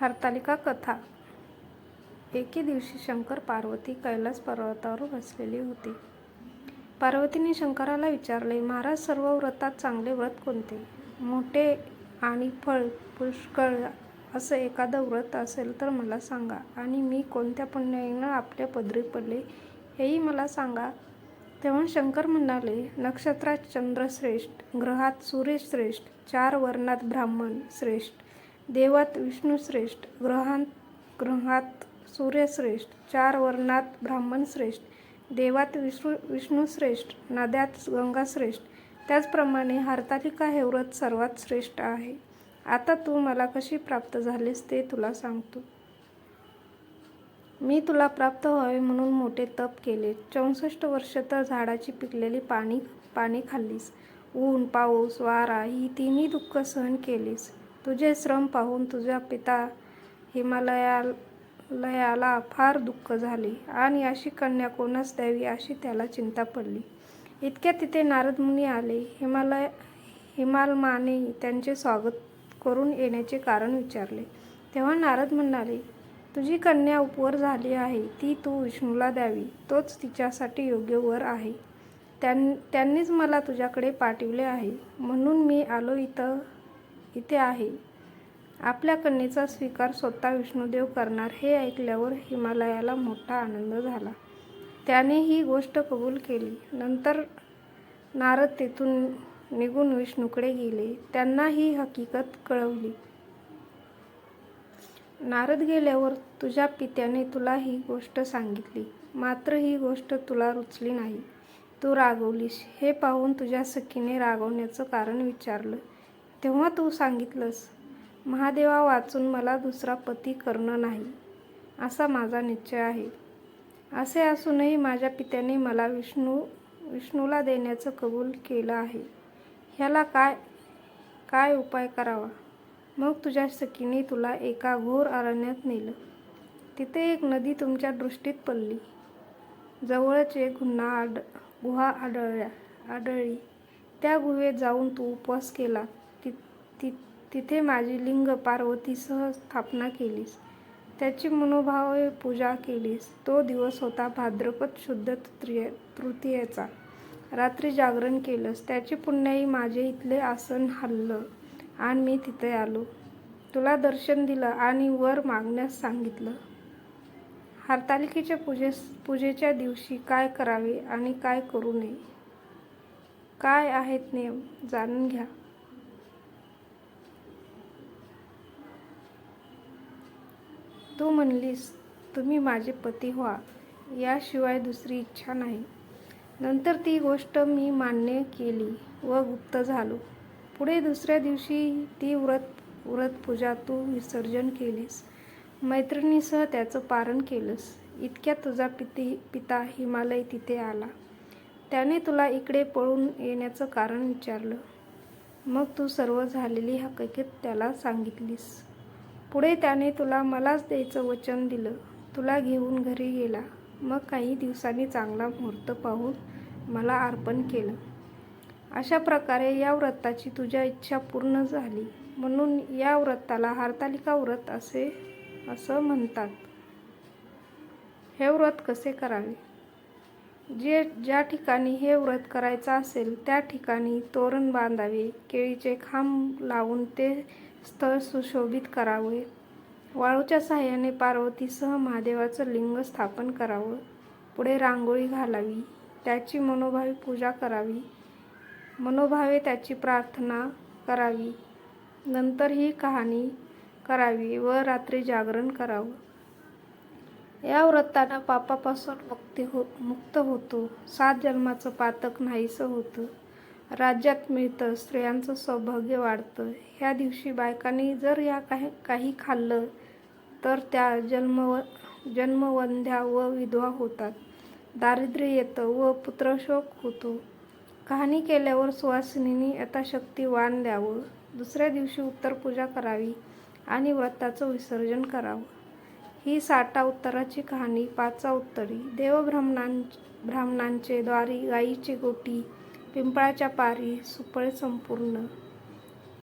हरतालिका कथा. एके दिवशी शंकर पार्वती कैलास पर्वतावर बसलेली होती. पार्वतीने शंकराला विचारले महाराज सर्व व्रतात चांगले व्रत कोणते? मोठे आणि फळ पुष्कळ असं एखादं व्रत असेल तर मला सांगा. आणि मी कोणत्या पुण्याईनं आपल्या पदरी पडले हेही मला सांगा. तेव्हा शंकर म्हणाले नक्षत्रात चंद्र श्रेष्ठ ग्रहात सूर्यश्रेष्ठ चार वर्णात ब्राह्मण श्रेष्ठ देवात विष्णुश्रेष्ठ ग्रहांत ग्रहात सूर्यश्रेष्ठ चार वर्णात ब्राह्मण श्रेष्ठ देवात विष्णू विष्णुश्रेष्ठ नद्यात गंगाश्रेष्ठ. त्याचप्रमाणे हरतालिका हे व्रत सर्वात श्रेष्ठ आहे. आता तू मला कशी प्राप्त झालीस ते तुला सांगतो. मी तुला प्राप्त व्हावे म्हणून मोठे तप केले. चौसष्ट वर्ष तर झाडाची पिकलेली पाणी पाणी खाल्लीस. ऊन पाऊस वारा ही तिन्ही दुःख सहन केलीस. तुझे श्रम पाहून तुझ्या पिता हिमालयाला फार दुःख झाले आणि अशी कन्या कोणास द्यावी अशी त्याला चिंता पडली. इतक्या तिथे नारद मुनी आले. हिमालय हिमालमाने त्यांचे स्वागत करून येण्याचे कारण विचारले. तेव्हा नारद म्हणाले तुझी कन्या उपवर झाली आहे. ती तू विष्णूला द्यावी. तोच तिच्यासाठी योग्य वर आहे. त्यां त्यांनीच मला तुझ्याकडे पाठविले आहे. म्हणून मी आलो इथं इथे आहे. आपल्या कन्येचा स्वीकार स्वतः विष्णुदेव करणार हे ऐकल्यावर हिमालयाला मोठा आनंद झाला. त्याने ही गोष्ट कबूल केली. नंतर नारद तेथून निघून विष्णूकडे गेले. त्यांना ही हकीकत कळवली. नारद गेल्यावर तुझ्या पित्याने तुला ही गोष्ट सांगितली. मात्र ही गोष्ट तुला रुचली नाही. तू रागवलीस. हे पाहून तुझ्या सखीने रागवण्याचं कारण विचारलं. तेव्हा तू सांगितलंस महादेवा वाचून मला दुसरा पती करणं नाही असा माझा निश्चय आहे. असे असूनही माझ्या पित्याने मला विष्णू विष्णूला देण्याचं कबूल केलं आहे. ह्याला काय काय उपाय करावा? मग तुझ्या सखीने तुला एका घोर अरण्यात नेलं. तिथे एक नदी तुमच्या दृष्टीत पडली. जवळच एक गुन्हा आड गुहा आढळल्या आढळली. त्या गुहेत जाऊन तू उपवास केला. ति तिथे माझी लिंग पार्वतीसह स्थापना केलीस. त्याची मनोभावे पूजा केलीस. तो दिवस होता भाद्रपद शुद्ध तृतीय तृतीयेचा. रात्री जागरण केलंस. त्याची पुण्याई माझे इथले आसन हल्लं आणि मी तिथे आलो. तुला दर्शन दिलं आणि वर मागण्यास सांगितलं. हरतालिकेच्या पूजेस पूजेच्या दिवशी काय करावे आणि काय करू नये? काय आहेत नियम? जाणून घ्या. तू म्हणलीस तुम्ही माझे पती व्हा याशिवाय दुसरी इच्छा नाही. नंतर ती गोष्ट मी मान्य केली व गुप्त झालो. पुढे दुसऱ्या दिवशी ती व्रत व्रत पूजा तू विसर्जन केलीस. मैत्रिणीसह त्याचं पारण केलंस. इतक्या तुझा पिती पिता हिमालय तिथे आला. त्याने तुला इकडे पळून येण्याचं कारण विचारलं. मग तू सर्व झालेली हकीकत त्याला सांगितलीस. पुढे त्याने तुला मलाच द्यायचं वचन दिलं. तुला घेऊन घरी गेला. मग काही दिवसांनी चांगला मुहूर्त पाहून मला अर्पण केलं. अशा प्रकारे या व्रताची तुझ्या इच्छा पूर्ण झाली. म्हणून या व्रताला हरतालिका व्रत असे असं म्हणतात. हे व्रत कसे करावे? जे ज्या ठिकाणी हे व्रत करायचं असेल त्या ठिकाणी तोरण बांधावे केळीचे खांब लावून ते स्थळ सुशोभित करावे. वाळूच्या साह्याने पार्वतीसह महादेवाचं लिंग स्थापन करावं. पुढे रांगोळी घालावी. त्याची मनोभावी पूजा करावी. मनोभावे त्याची प्रार्थना करावी. नंतर ही कहाणी करावी व रात्री जागरण करावं. या व्रतानं पापापासून मुक्ती हो मुक्त होतो. सात जन्माचं पातक नाहीसं होतं. राज्यात मिळतं स्त्रियांचं सौभाग्य वाढतं. ह्या दिवशी बायकांनी जर या काही काही खाल्लं तर त्या जन्मव जन्मवंध्या व विधवा होतात. दारिद्र्य येतं व पुत्रशोक होतो. कहाणी केल्यावर सुवासिनींनी यथाशक्ती वाण द्यावं. दुसऱ्या दिवशी उत्तर पूजा करावी आणि व्रताचं विसर्जन करावं. ही साठा उत्तराची कहाणी पाचा उत्तरी. देवब्राह्मणां ब्राह्मणांचे द्वारी गाईची गोटी पिंपळाच्या पारी सुपळे संपूर्ण.